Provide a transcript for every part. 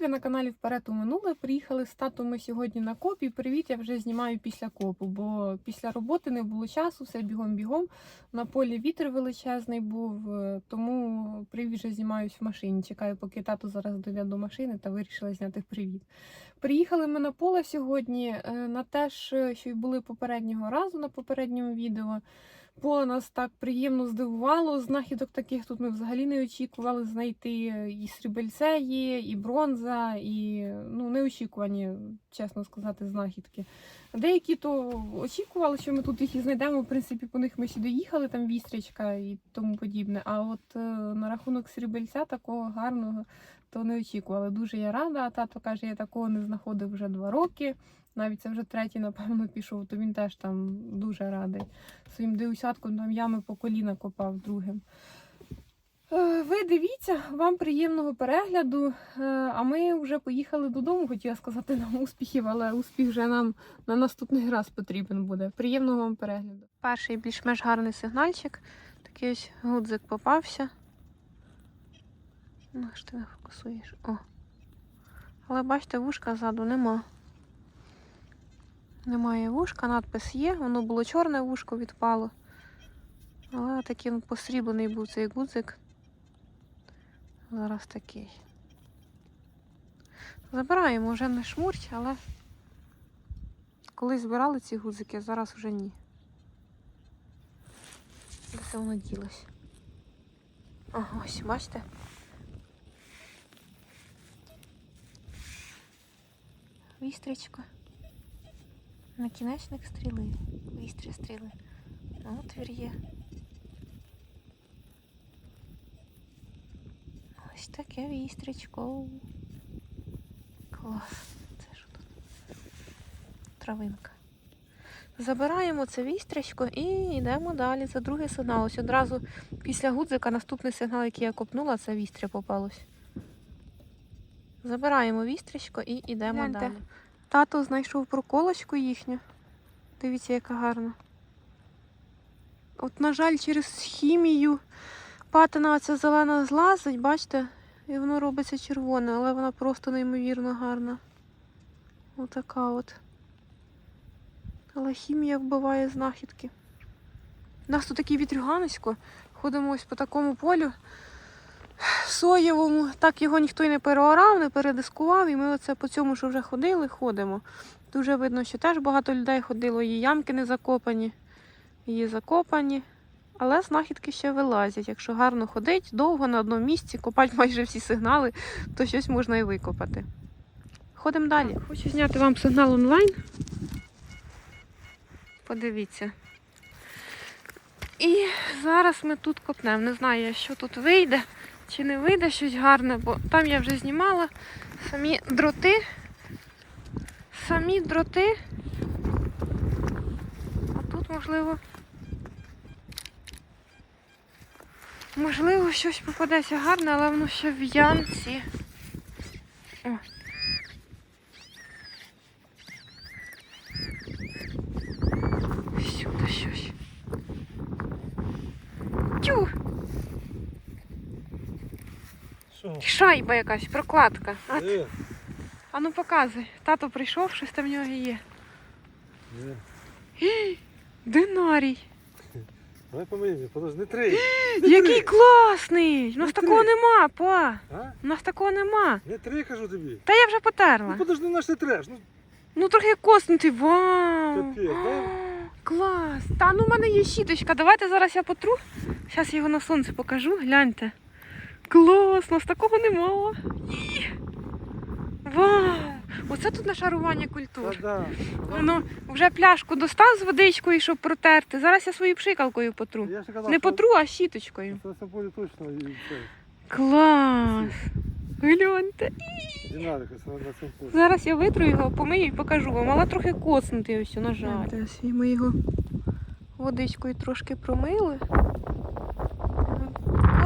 ви на каналі Вперед у минуле. Приїхали з татом ми сьогодні на коп. І привіт, я вже знімаю після копу, бо після роботи не було часу, все бігом-бігом. На полі вітер величезний був, е, тому привіт вже знімаюсь в машині. Чекаю, поки тато зараз дойде до машини та вирішила зняти привіт. Приїхали ми на поле сьогодні е, на те ж, що й були попереднього разу на попередньому відео. Поле нас так приємно здивувало. Знахідок таких тут ми взагалі не очікували знайти. І срібельце є, і бронза, і ну, неочікувані, чесно сказати, знахідки. Деякі то очікували, що ми тут їх і знайдемо. В принципі, по них ми сюди їхали, там вістрічка і тому подібне. А от е, на рахунок срібельця такого гарного то не очікували. Дуже я рада. А тато каже, я такого не знаходив вже два роки. Навіть це вже третій, напевно, пішов, то він теж там дуже радий. Своїм деусятком там ями по коліна копав другим. Е, Ви дивіться, вам приємного перегляду. Е, А ми вже поїхали додому, хотіла сказати нам успіхів, але успіх вже нам на наступний раз потрібен буде. Приємного вам перегляду. Перший більш-менш гарний сигнальчик. Такий ось гудзик попався. Ну, ж ти не фокусуєш. О. Але бачите, вушка ззаду нема. Немає вушка, надпис є, воно було чорне вушко відпало. Але такий посріблений був цей гудзик. Зараз такий. Забираємо вже не шмурть, але колись збирали ці гудзики, а зараз вже ні. Де це воно ділось? Ага, ось, бачите? Вістрічка. Накінечник стріли. Вістря стріли. Отвір є. Ось таке вістрічко. Клас. Це що тут? Травинка. Забираємо це вістрячко і йдемо далі. Це другий сигнал. Ось одразу після гудзика наступний сигнал, який я копнула, це вістря попалось. Забираємо вістрячко і йдемо Гляньте. далі. Тато знайшов проколочку їхню. Дивіться, яка гарна. От, на жаль, через хімію патина ця зелена злазить, бачите? І воно робиться червоне, але вона просто неймовірно гарна. Отака от. Але хімія вбиває знахідки. У нас тут такий вітрюганисько. Ходимо ось по такому полю соєвому. Так його ніхто й не переорав, не передискував. І ми оце по цьому, що вже ходили, ходимо. Дуже видно, що теж багато людей ходило, її ямки не закопані, її закопані. Але знахідки ще вилазять. Якщо гарно ходить, довго на одному місці, копати майже всі сигнали, то щось можна і викопати. Ходимо далі. Хочу зняти вам сигнал онлайн. Подивіться. І зараз ми тут копнемо. Не знаю, що тут вийде, чи не вийде щось гарне, бо там я вже знімала самі дроти. Самі дроти. А тут, можливо, можливо, щось попадеться гарне, але воно ще в ямці. О. Сюди щось. Тю! Що? Шайба якась, прокладка. А, Е, а ну показуй. Тато прийшов, щось там в нього є. е. Динарій. Давай помиємо, подожди, не три. Який класний! У нас Не такого три. нема, па. А? У нас такого нема. Не три, кажу тобі. Та я вже Ну потерла. подожди, наш не треш. Ну, Ну трохи коснутий. Вау! Капець, да? Клас! Та ну в мене є щіточка. Давайте зараз я потру. Зараз я його на сонце покажу. Гляньте. Клас! У нас такого нема. Ні. Вау! Оце тут нашарування культур. да. Ну, вже пляшку достав з водичкою, щоб протерти. Зараз я своєю пшикалкою потру. Я казав, Не що потру, а щіточкою. Це собою точно і це. Клас! Гляньте. Зараз я витру його, помию і покажу вам. Але трохи коцнутий ось, на жаль. Ми його водичкою трошки промили.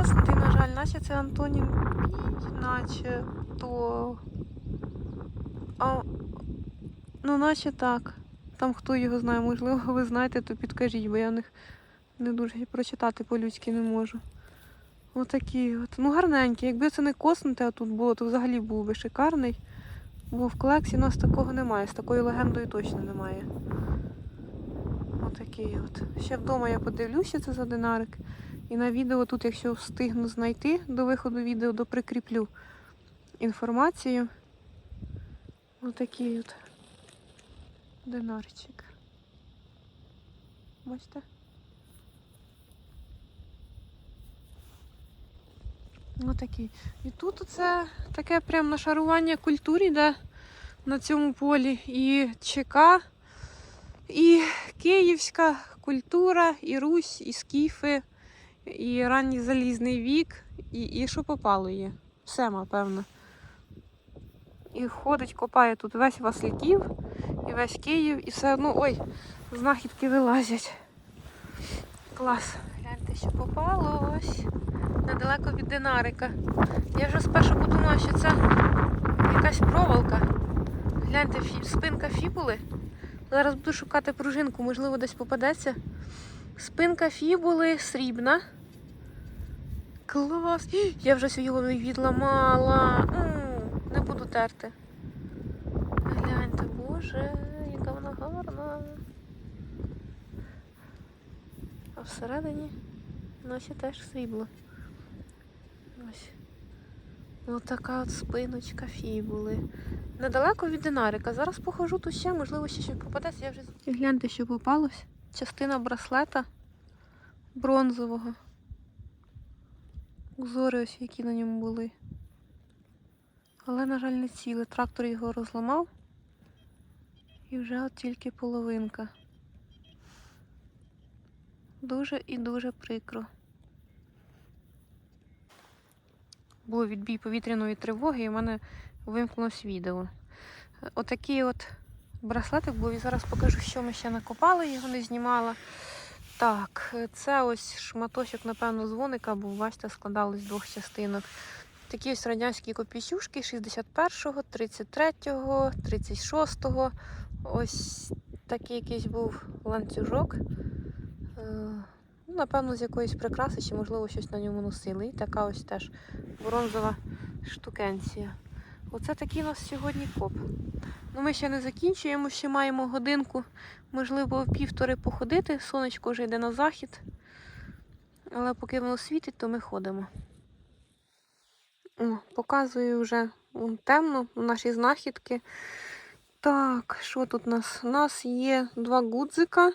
Коцнутий, на жаль, наче це Антонін Пій, наче то. А, ну, наче так. Там хто його знає, можливо, ви знаєте, то підкажіть, бо я них не дуже прочитати по-людськи не можу. Отакі от. Ну гарненькі. Якби це не коснуте, тут було, то взагалі був би шикарний. Бо в колекції у нас такого немає. З такою легендою точно немає. Отакий от. Ще вдома я подивлюся це за динарик. І на відео тут, якщо встигну знайти до виходу відео, то прикріплю інформацію. Отакий от динарчик. Бачите? Отакий. І тут це таке прям нашарування культури йде на цьому полі. І ЧК, і київська культура, і Русь, і скіфи, і ранній залізний вік, і, і що попало є. Все, напевно. І ходить, копає тут весь Васильків, і весь Київ, і все одно. Ой, знахідки вилазять. Клас. Гляньте, що попалось. Недалеко від динарика. Я вже спершу подумала, що це якась проволока. Гляньте, спинка фібули. Зараз буду шукати пружинку, можливо, десь попадеться. Спинка фібули срібна. Клас! Я вже його відламала. Не буду терти. Гляньте, боже, яка вона гарна. А всередині носі теж срібло. Ось. Ось така от спиночка фібули. Недалеко від динарика. Зараз похожу тут ще, можливо, ще щось попадеться. Я вже... Гляньте, що попалось. Частина браслета бронзового. Узори ось, які на ньому були. Але, на жаль, не ціле. Трактор його розламав. І вже от тільки половинка. Дуже і дуже прикро. Був відбій повітряної тривоги, і в мене вимкнулось відео. Отакий от браслетик був. І зараз покажу, що ми ще накопали, його не знімала. Так, це ось шматочок, напевно, дзвоника, бо бачите, складались з двох частинок. Такі ось радянські копійчушки 61-го, 33-го, 36-го. Ось такий якийсь був ланцюжок. Е, Ну, напевно, з якоїсь прикраси, чи, можливо, щось на ньому носили. І така ось теж бронзова штукенція. Оце такий у нас сьогодні коп. Ну, ми ще не закінчуємо, ще маємо годинку, можливо, півтори походити. Сонечко вже йде на захід. Але поки воно світить, то ми ходимо. О, показую вже темно наші знахідки. Так, що тут у нас? У нас є два гудзика.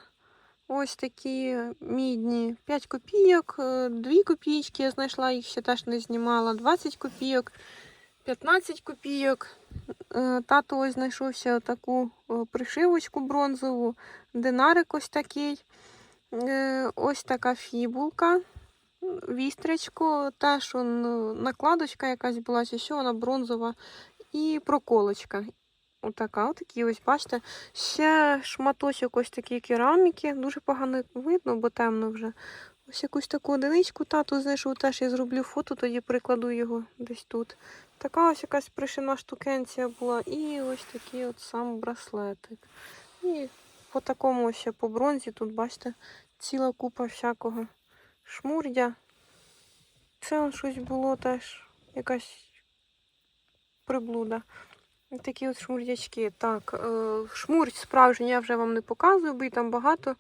Ось такі мідні 5 копійок, 2 копійки я знайшла, їх ще теж не знімала, 20 копійок, 15 копійок. Е, Тато ось знайшовся таку е, пришивочку бронзову, динарик ось такий. Е, Ось така фібулка, вістрячко, теж он, накладочка якась була, чи що вона бронзова, і проколочка. Отака, отакі ось, бачите. Ще шматочок ось такої кераміки. Дуже погано видно, бо темно вже. Ось якусь таку одиничку тату знайшов, теж я зроблю фото, тоді прикладу його десь тут. Така ось якась пришина штукенція була. І ось такий от сам браслетик. І по такому ще по бронзі, тут, бачите, ціла купа всякого шмурдя. Це он щось було теж, якась приблуда. Такі от шмурдячки. Так, е, шмурдь справжній я вже вам не показую, бо її там багато.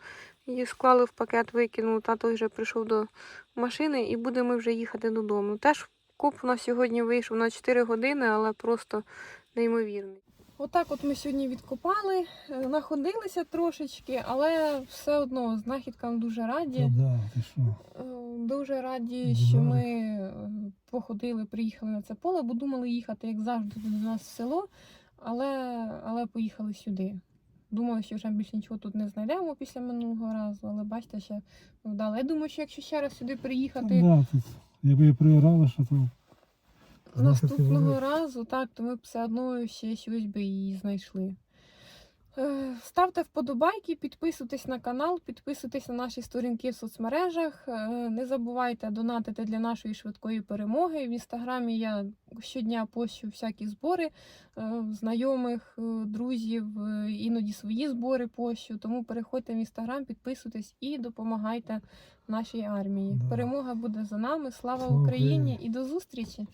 Її склали в пакет, викинули. Тато вже прийшов до машини і будемо вже їхати додому. Теж коп у нас сьогодні вийшов на 4 години, але просто неймовірний. Отак от ми сьогодні відкопали, е, находилися трошечки, але все одно знахідкам дуже раді. Да, ти що? Е, Дуже раді, Да. що ми е, походили, приїхали на це поле, бо думали їхати, як завжди, до нас в село, але, але поїхали сюди. Думали, що вже більше нічого тут не знайдемо після минулого разу, але бачите, ще вдало. Я думаю, що якщо ще раз сюди приїхати да, тут, якби проіграли, що то. наступного разу, так, то ми б все одно ще щось би її знайшли. Е, Ставте вподобайки, підписуйтесь на канал, підписуйтесь на наші сторінки в соцмережах. Е, Не забувайте донатити для нашої швидкої перемоги. В інстаграмі я щодня пощу всякі збори е, знайомих, друзів, іноді свої збори пощу. Тому переходьте в інстаграм, підписуйтесь і допомагайте нашій армії. Перемога буде за нами. Слава Україні! і до зустрічі!